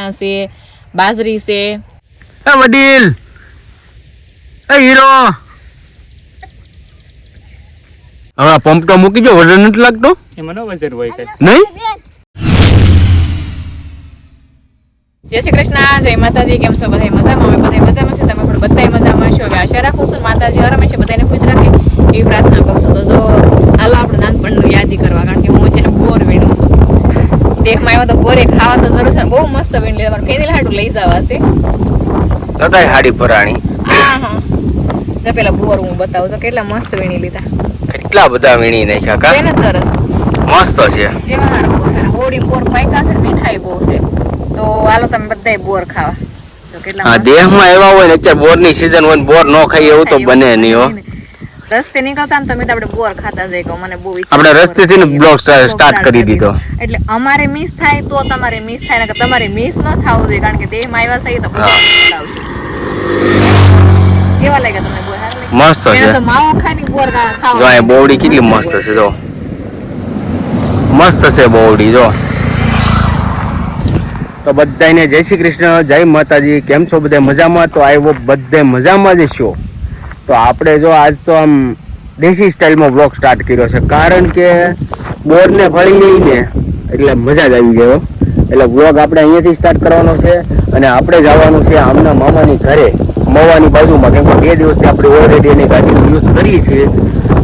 ના છે બાજરી છે. એ વડીલ એ હીરો. હવે પંપ તો મૂકી જો વજન નથી લાગતો? એમાં નો વજન હોય કઈ. નહીં? જય શ્રી કૃષ્ણ જય માતાજી કેમ છો બધા મજામાં? અમે બધા મજામાં છે તમે પણ બધા મજામાં છો. હવે આશા રાખું છું માતાજી હર હંમેશા બધાને ખુશ રાખે. એવી પ્રાર્થના કરું છું તો જો હાલો આપણે નાનપણનું યાદી કરવા કારણ કે હું છે ને બોર વીણું છું. દેખમાં આવ્યો તો બોરે ખાવા તો જરૂર છે. બહુ મસ્ત વીણ લે તમારે ફેનિલ હાડું લઈ જવા છે હાડી પરાણી હા હા. પેલા બુવર હું બતાવું. તો કેટલા મસ્ત વીણી લીધા. કેટલા બધા વીણી નાખ્યા કા? છે ને સરસ. મસ્ત છે. પોર બોર છે હોડી બોર પાક્યા છે મીઠાઈ બહુ છે. તો હાલો તમે બધાય બોર ખાવા. હા દેહમાં એવા હોય ને અત્યારે બોરની સીઝન હોય બોર ન ખાઈએ એવું તો બને નહીં હો. રસ્તે નીકળતા ને તમે તો આપણે બોર ખાતા જઈ કહો મને બહુ આપણે રસ્તેથી બ્લોગ સ્ટાર્ટ કરી દીધો. એટલે અમારે મિસ થાય તો તમારે મિસ થાય ને તમારે મિસ ન થવું જોઈએ કારણ કે દેહમાં આવ્યા સહી તો. કેવા લાગ્યા તમને બોર મસ્ત છે. માવો ખાઈને બોર ખા- જો ખાવા બોવડી કેટલી મસ્ત છે જો. મસ્ત છે બોવડી જો. તો બધાને જય શ્રી કૃષ્ણ જય માતાજી. કેમ છો બધા? મજામાં? તો આવ્યો બધે મજામાં જ છો તો આપણે જો આજ તો આમ દેશી સ્ટાઇલમાં બ્લોગ સ્ટાર્ટ કર્યો છે. કારણ કે બોરને ફળી ગઈ ને એટલે મજા જ આવી ગયો એટલે બ્લોગ આપણે અહીંયાથી સ્ટાર્ટ કરવાનો છે અને આપણે જવાનું છે આમના મામાની ઘરે. મવાની બાજુમાં, કેમ કે બે દિવસથી આપણે ઓલરેડી એની ગાડીનો યુઝ કરીએ છીએ.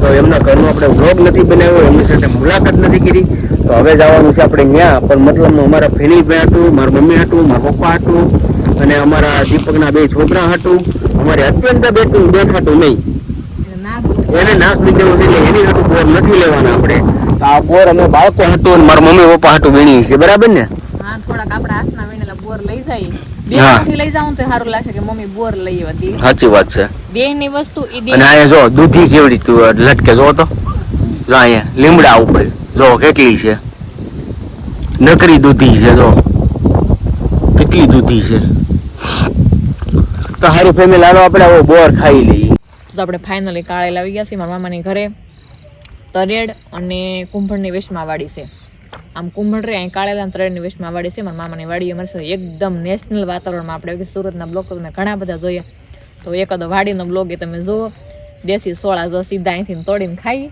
તો એમના ઘરનો આપણે વ્લોગ નથી બનાવ્યો, એમની સાથે મુલાકાત નથી કરી. તો હવે જવાનું છે આપણે ત્યાં પણ મતલબ અમારા ફેનિલભાઈ હતું, મારા મમ્મી હતું, મારા પપ્પા હતું, અને અમારા દીપકના બે છોકરા હતું. અમારે અત્યંત બેઠું બેઠ હતું નહીં. એને નાક લીધેલું છે એટલે એની હાટું બોર નથી લેવાના આપણે. આ બોર અમે બાળકો હતું અને મારા મમ્મી પપ્પા હાટું વીણી છે બરાબર ને? હા થોડાક આપણા હાથના વીણેલા બોર લઈ જાય. બે હા. મુઠ્ઠી લઈ જાઉં સારું લાગશે કે મમ્મી બોર લઈ આવ્યા સાચી વાત છે. બે ની વસ્તુ અને અહીંયા જો દૂધી કેવડી તું લટકે જો તો. જો અહીંયા લીમડા ઉપર જો કેટલી છે? નકરી દૂધી છે જો. કેટલી દૂધી છે? તો હારું ફેમિલી હાલો આપણે આવો બોર ખાઈ લઈએ. તો આપણે ફાઇનલી કાળે લાવી ગયા છીએ મારા મામાની ઘરે. તરેડ અને કુંભળની વેશમાં વાડી છે. આમ કુંભળ રે, અહીં કાળેલા તરેડની વેશમાં વાડી છે. મારા મામાની વાડી અમારી સાથે એકદમ નેશનલ વાતાવરણમાં આપણે સુરતના બ્લોગ તમે ઘણા બધા જોઈએ. તો એકાદો વાડીનો બ્લોગ એ તમે જુઓ. દેશી સોળા જો સીધા અહીંથી તોડીને ખાઈ.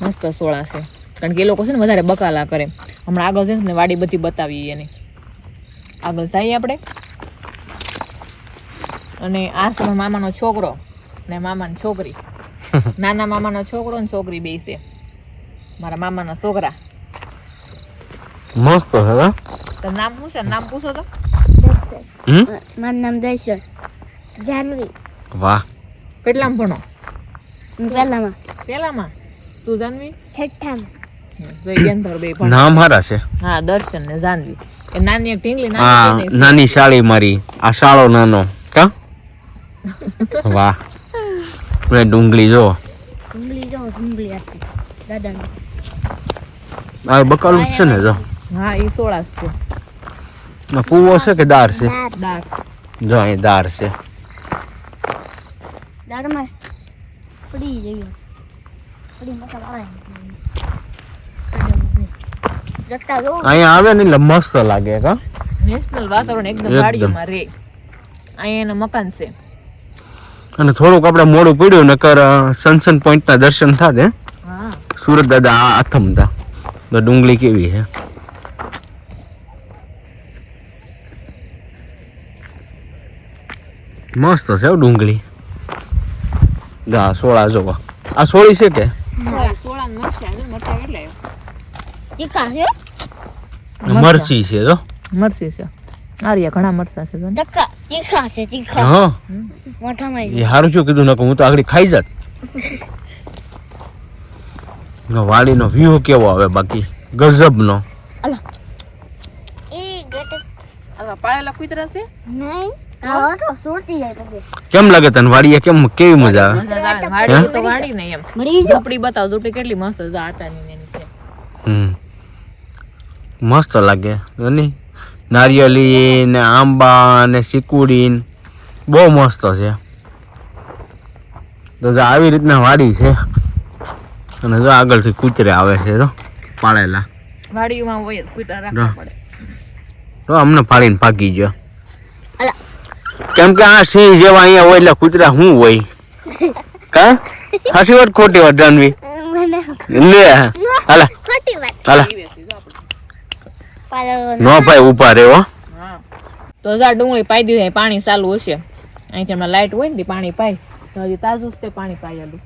મસ્ત સોળા છે. કારણ કે એ લોકો છે ને વધારે બકાલા કરે. હમણાં આગળ છે ને વાડી બધી બતાવી એની. આગળ જઈએ આપણે. અને આ મારા મામાનો છોકરો ને મામાની છોકરી. નાના મામાનો છોકરો ને છોકરી બે છે. મારા મામાના છોકરા. મસ્ત છે તો નામ શું છે? નામ પૂછો તો. મારું નામ દર્શન. જાનવી. વાહ. કેટલામાં ભણો? પહેલામાં. પહેલામાં? પેલામાં તું જાનવી? છઠ્ઠામાં. નામ હારા છે. હા દર્શન ને જાનવી. એ નાની એક ઢીંગલી નાની બેન નાની શાળી મારી. આ શાળો નાનો. કા? વાહ. પેલી ડુંગળી જો. ડુંગળી જો ડુંગળી હતી દાદાની. આ બકાલું છે ને જો. હા એ સોળા છે. પૂવો છે કે દાર છે? દાળ. જો અહીં દાર છે. દાળમાં પડી જઈએ પડી મસાલા આવે અહીંયા આવે ને એટલે મસ્ત લાગે કા? નેશનલ વાતાવરણ એકદમ. વાડીઓમાં રે. અહીંયા એના મકાન છે. અને થોડુંક આપણે મોડું પડ્યું નકર સનસન પોઈન્ટના દર્શન થાત હે? સુરત દાદા આ આથમતા તો. ડુંગળી કેવી છે? મસ્ત છે ડુંગળી. દા સોળા જોવા. આ સોળી છે કે? સોળા ને મરચા છે મરચા મરચી જો. મરસી છે. આર્યા ઘણા મરસા છે જો તીખા છે તીખા. હા? મોઢામાં એ હારું શું કીધું નકો હું તો આગળ ખાઈ જાત. વાડીનો વ્યૂ કેવો આવે બાકી? ગજબનો. એ ગટક આવા પાળેલા કૂતરા છે? નહીં આ તો સુરતી જાય પગે. કેમ લાગે તને વાડીએ કેમ કેવી મજા આવે? મજા વાડી તો વાડી નહીં એમ. ઝૂંપડી બતાવ ઝૂંપડી કેટલી મસ્ત જો આતાની ને હમ. મસ્ત લાગે જોની નારિયેળી ને આંબા ને સિકુડી બહુ મસ્ત છે. તો જો આવી રીતના વાડી છે. અને જો આગળથી કૂતરે આવે છે જો પાળેલા. વાડીઓમાં હોય કૂતરા રાખવા પડે. તો અમને ફાડીને ભાગી ગયો. કેમ કે આ સિંહ જેવા અહીંયા હોય એટલે કૂતરા શું હોય? કા? હાસી વાત ખોટી વાત જાનવી? લે. હાલા ખોટી હાલા નો ભાઈ ઊભા રહે હો. તો જા ડુંગળી પાઈ દીધી પાણી ચાલુ હશે. અહીંથી હમણાં લાઈટ હોય ને પાણી પાય તો હજી તાજું જ તે પાણી પાયેલું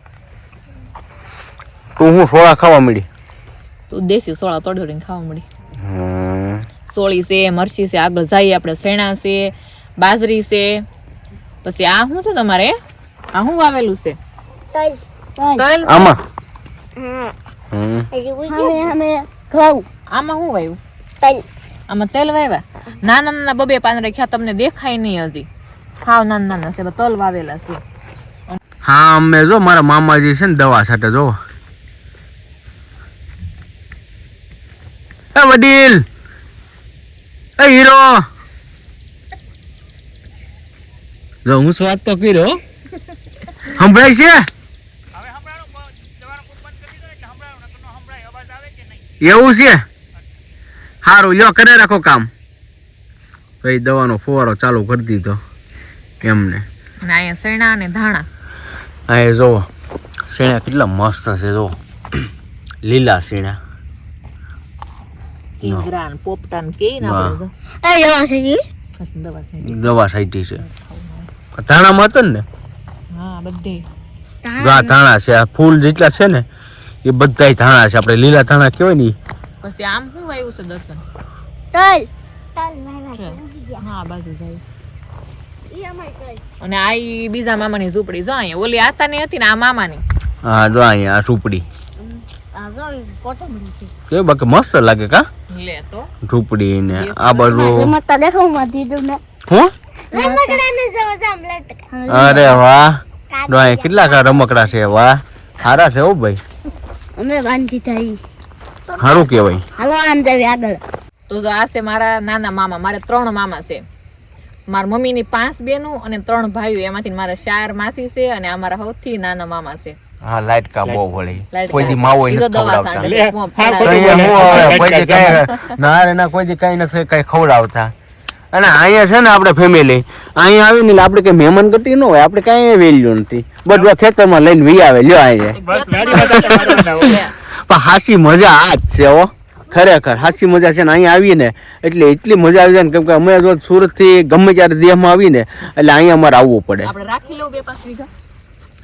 તું હું સોળા ખાવા મળી? તું દેશી સોળા તોડી તોડીને ખાવા મળી. સોળી છે મરચી છે આગળ જઈએ આપણે શેણા છે બાજરી છે. પછી આ શું છે તમારે? આ શું વાવેલું છે? આમાં? આમાં શું વાવ્યું? આમાં તેલ વાવ્યા? નાના નાના બબે પાંદડા ખ્યા તમને દેખાય નહીં હજી. હાવ નાના નાના છે તલ વાવેલા છે. હા અમે જો મારા મામાજી છે ને દવા સાથે જો. એ વડીલ! એ હીરો! જો હું સ્વાદ તો કર્યો સંભળાય છે? એવું છે? સારું લ્યો કરે રાખો કામ. ભાઈ દવાનો ફુવારો ચાલુ કરી દીધો એમને. અહીંયા શેણા અને ધાણા. હા એ જોવો શેણા કેટલા મસ્ત છે જો લીલા શેણા. ને ને ને દવા સાઈટી છે. ધાણામાં હતો ને હા બધે. જો આ ધાણા છે આ ફૂલ જેટલા છે ને એ બધાય ધાણા છે. આપણે લીલા ધાણા કહેવાય ને. પછી આમ શું વાવ્યું છે દર્શન? તલ. તલ હા બાજુ જાય. અને આ બીજા મામાની ઝૂંપડી જો અહીંયા ઓલી આતાની હતી ને આ મામાની. હા જો અહીંયા આ ઝૂંપડી. કે બાકી મસ્ત લાગે કા? લે તો. ઝૂંપડી ને આ બાજુ રમતા દેખાવમાં દીધું ને. હું? રમકડા ને જો જામ લટકા. અરે વાહ. કેટલા કા રમકડા છે વાહ. સારા છે હો ભાઈ. અમે બાંધી થઈ સારું કહેવાય. હાલો આમ જાવી આગળ. તો જો આ છે મારા નાના મામા મારે ત્રણ મામા છે. મારા મમ્મીની પાંચ બેનું અને ત્રણ ભાઈઓ એમાંથી મારા ચાર માસી છે અને આ મારા સૌથી નાના મામા છે. હા લાઈટ કા બહુ વળી. કોઈ દી માવો નથી ખવડાવતા. કોઈ દી કાંઈ ના રે ના કોઈ દી કાંઈ નથી કાંઈ ખવડાવતા. અને અહીંયા છે ને આપણે ફેમિલી અહીંયા આવીને આપણે કઈ મહેમાન કરતી ન હોય આપણે કઈ વેલ્યુ નથી. બધું ખેતરમાં લઈને વી આવે લ્યો અહીંયા. પણ હાસી મજા આ જ છે હો. ખરેખર હાસી મજા છે ને અહીંયા આવીને એટલે એટલી મજા આવી જાય ને કેમ કે અમે જો સુરતથી ગમે ત્યારે દેહમાં આવીને એટલે અહીંયા અમારે આવવું પડે. આપણે રાખી લઉં બે પાંચ વીઘા.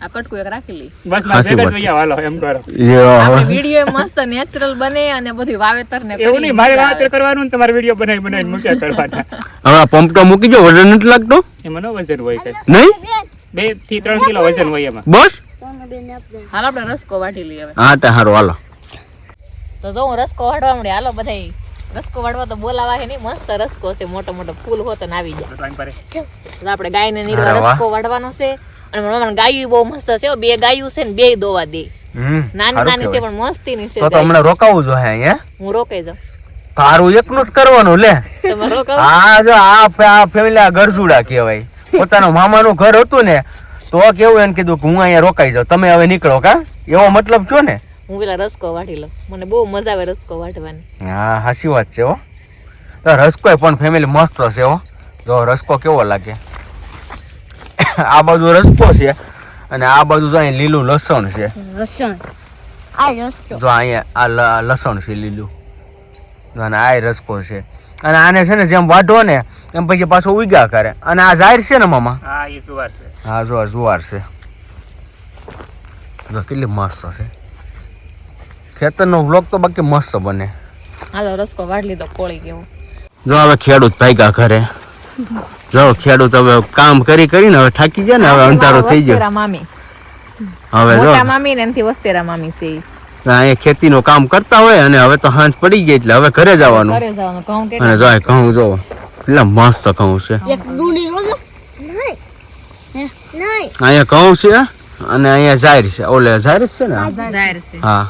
આ કટકું એક રાખી લઈ બસ હાચી મારે વાત. ભેગા જ વૈયા હાલો એમ કરો. આપણે વીડિયો મસ્ત નેચરલ બને અને બધી વાવેતર ને એવું નહીં મારે વાવેતર કરવાનું ને તમારે વીડિયો બનાવી બનાવીને મૂક્યા કરવાના. હવે પંપ તો મૂકી જો વજન નથી લાગતો? એમાં નો વજન હોય કઈ. નહીં? બેથી ત્રણ કિલો વજન હોય એમાં. બસ? હાલો આપણે રસકો વાટી લઈએ હા તો હારો હાલો. તો જો હું રસકો વાળવા મળે હાલો બધા રસકો વાળવા તો બોલાવા છે નહીં. મસ્ત રસકો છે. મોટો મોટો ફૂલ હોતો ને આવી જાય. ટાઈમ પારે. તો આપણે ગાયને નીરવા રસકો વાળવાનો છે. અને મારા ગાયું બહુ મસ્ત છે. બે ગાયું છે ને બે દોવા દે. નાની નાની છે પણ મસ્તી ની છે તો તો. હમણાં રોકાવું જોઈએ અહીંયા. હું રોકાઈ જાઉં. તારું એકનું જ કરવાનું લે. હા જો આ આ ફેમિલી આ ગરસુડા કહેવાય. પોતાનું મામાનું ઘર હતું ને તો કેવું એને કીધું કે હું અહીંયા રોકાઈ જાઉં. તમે હવે નીકળો કા? એવો મતલબ છો ને? હું પેલા રસકો વાટી લઉં. મને બહુ મજા આવે રસકો વાટવાની. હા હાસી વાત છે હો. તો રસકો પણ ફેમિલી મસ્ત છે હો. જો રસકો કેવો લાગે. આ બાજુ રસકો છે અને આ બાજુ જો અહીં લીલું લસણ છે. લસણ. આ જો અહીંયા આ લસણ છે લીલું. જો અને આ રસકો છે. અને આને છે ને જેમ વાઢો ને એમ પછી પાછો ઉગ્યા કરે. અને આ જાહેર છે ને મામા? હા એ જુવાર છે. હા જો જુવાર છે. જો કેટલી મસ્ત છે. ખેતરનો વ્લોગ તો બાકી મસ્ત બને. હાલો રસકો વાળ લીધો કોળી ગયો. જો હવે ખેડૂત ભાગ્યા ઘરે. જો ખેડૂત હવે કામ કરી કરીને હવે થાકી ગયા ને હવે અંધારો થઈ ગયો. મામી. હવે જો. મામી ને એનથી વસ્તેરા મામી છે. અહીંયા ખેતીનું કામ કરતા હોય અને હવે તો હાંજ પડી ગઈ એટલે હવે ઘરે જવાનું. ઘરે જવાનું ઘઉં અને જો ઘઉં જો એટલે મસ્ત ઘઉં છે. એક ડુંડી જોજો નહીં. નહીં. અહીંયા ઘઉં છે અને અહીંયા જાહેર છે. ઓલે જાહેર છે ને? જાહેર છે. હા.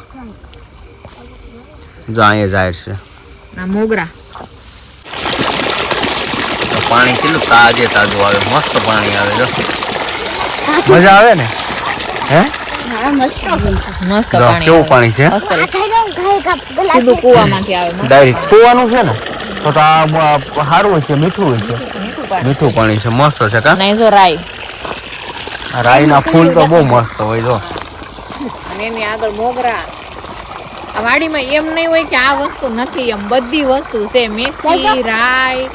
જો અહીંયા જાહેર છે. ના મોગરા. પાણી કેટલું તાજે તાજું આવે મસ્ત પાણી આવે જો. મજા આવે ને? હે? મસ્ત બનશે મસ્ત જો પાણી કેવું પાણી છે? સીધું કૂવામાંથી આવે ડાયરેક્ટ કૂવાનું છે ને તો તો આ સારું હોય છે મીઠું હોય છે. મીઠું પાણી. છે મસ્ત છે કા? નહીં જો રાઈ. રાઈના ફૂલ તો બહુ મસ્ત હોય જો. અને એની આગળ મોગરા. વાડીમાં એમ નહીં હોય કે આ વસ્તુ નથી એમ બધી વસ્તુ છે. મેથી રાઈ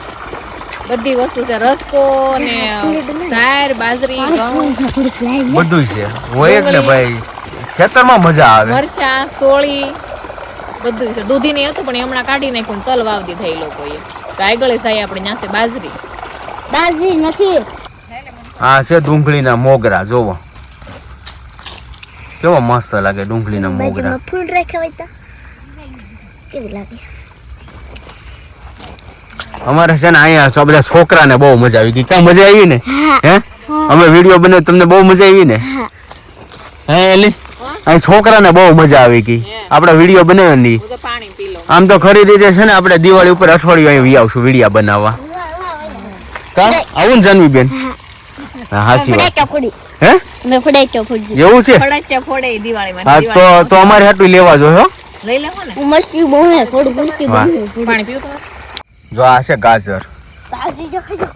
બધી વસ્તુ છે. રસકો ને ધાર બાજરી બધું છે. હોય ને ભાઈ. ખેતરમાં મજા આવે. મરચા સોળી બધું છે. દૂધી નહીં હતું પણ હમણાં કાઢી નાખ્યું ને તલ વાવતી થઈ એ લોકોએ. તો આગળ થાય આપણે ત્યાં છે બાજરી. બાજરી નથી. હા છે ડુંગળીના મોગરા જોવો. કેવો મસ્ત લાગે ડુંગળીના મોગરા ફૂલ રાખ્યા હોય તો કેવું લાગે અમારે છે ને અહીંયા છો બધા છોકરાને બહુ મજા આવી ગઈ ક્યાં મજા આવી ને હે અમે વીડિયો બને તમને બહુ મજા આવી ને હે એલી અહીં છોકરાને બહુ મજા આવી ગઈ આપણે વીડિયો બનાવવાની હું તો પાણી પી લઉં આમ તો ખરી રીતે છે ને આપણે દિવાળી ઉપર અઠવાડિયું અહીં આવશું વિડીયા બનાવવા કા આવું ને જાનવી બેન હા હાસી વાત હે? મેં ફડાઈ ચોપડી એવું છે? દિવાળીમાં. હા તો તો અમારે હાટું લેવા જો હો. લઈ લેવો ને. મસ્તી બહુ હે થોડી મસ્તી બહુ પાણી પીવું જો આ છે ગાજર. બાજરી જો ખાજો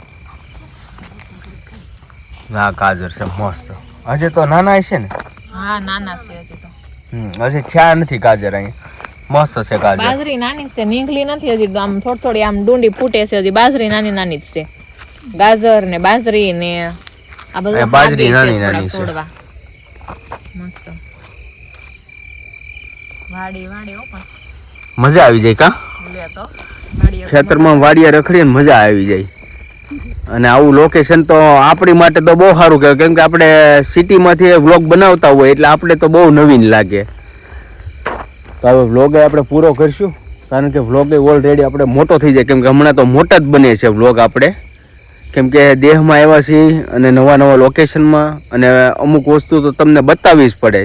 આ ગાજર છે મસ્ત. હજી તો નાના છે ને? હા નાના છે હજી તો. હમ, હજી થયા નથી ગાજર અહીંયા મસ્ત છે ગાજર. બાજરી નાની છે નીકળી નથી હજી. આમ થોડી થોડી આમ ડુંડી ફૂટે છે હજી. બાજરી નાની નાની જ છે. ગાજર ને બાજરી ને આ બધું બાજરી નાની નાની છે. મસ્ત. વાડી વાડી હો પણ. મજા આવી જાય કા? ખેતરમાં વાડિયા રખડીને મજા આવી જાય. અને આવું લોકેશન તો આપણી માટે તો બહુ સારું કહેવાય. કેમ કે આપણે સિટીમાંથી વ્લોગ બનાવતા હોય એટલે આપણે તો બહુ નવીન લાગે. તો હવે વ્લોગે આપણે પૂરો કરીશું. કારણ કે વ્લોગ ઓલરેડી આપણે મોટો થઈ જાય. કેમ કે હમણાં તો મોટા જ બને છે વ્લોગ આપણે. કેમ કે દેહમાં આવ્યા છીએ અને નવા નવા લોકેશનમાં અને અમુક વસ્તુ તો તમને બતાવવી જ પડે.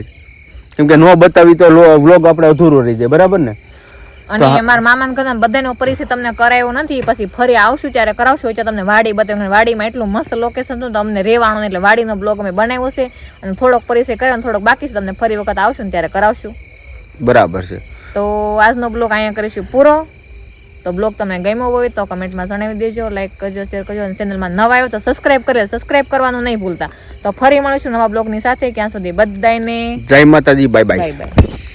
કેમ કે ન બતાવી તો વ્લોગ આપણે અધૂરો રહી જાય બરાબર ને? અને મારા મામાને કદાચ બધાનો પરિચય તમને કરાયો નથી પછી ફરી આવશું ત્યારે કરાવશું એટલે તમને વાડી બતાવ્યું વાડીમાં એટલું મસ્ત લોકેશન હતું તમને રહેવાનું એટલે વાડીનો બ્લોગ અમે બનાવ્યો છે અને થોડોક પરિચય કર્યો અને થોડોક બાકી છે તમને ફરી વખત આવશું ને ત્યારે કરાવશું. બરાબર છે. તો આજનો બ્લોગ અહીંયા કરીશું પૂરો. તો બ્લોગ તમને ગમ્યો હોય તો કમેન્ટમાં જણાવી દેજો લાઈક કરજો શેર કરજો અને ચેનલમાં નવા આવ્યો તો સબસ્ક્રાઈબ કરે સબસ્ક્રાઈબ કરવાનું નહીં ભૂલતા. તો ફરી મળીશું નવા બ્લોગની સાથે. ક્યાં સુધી બધાને જય માતાજી બાય બાય બાય બાય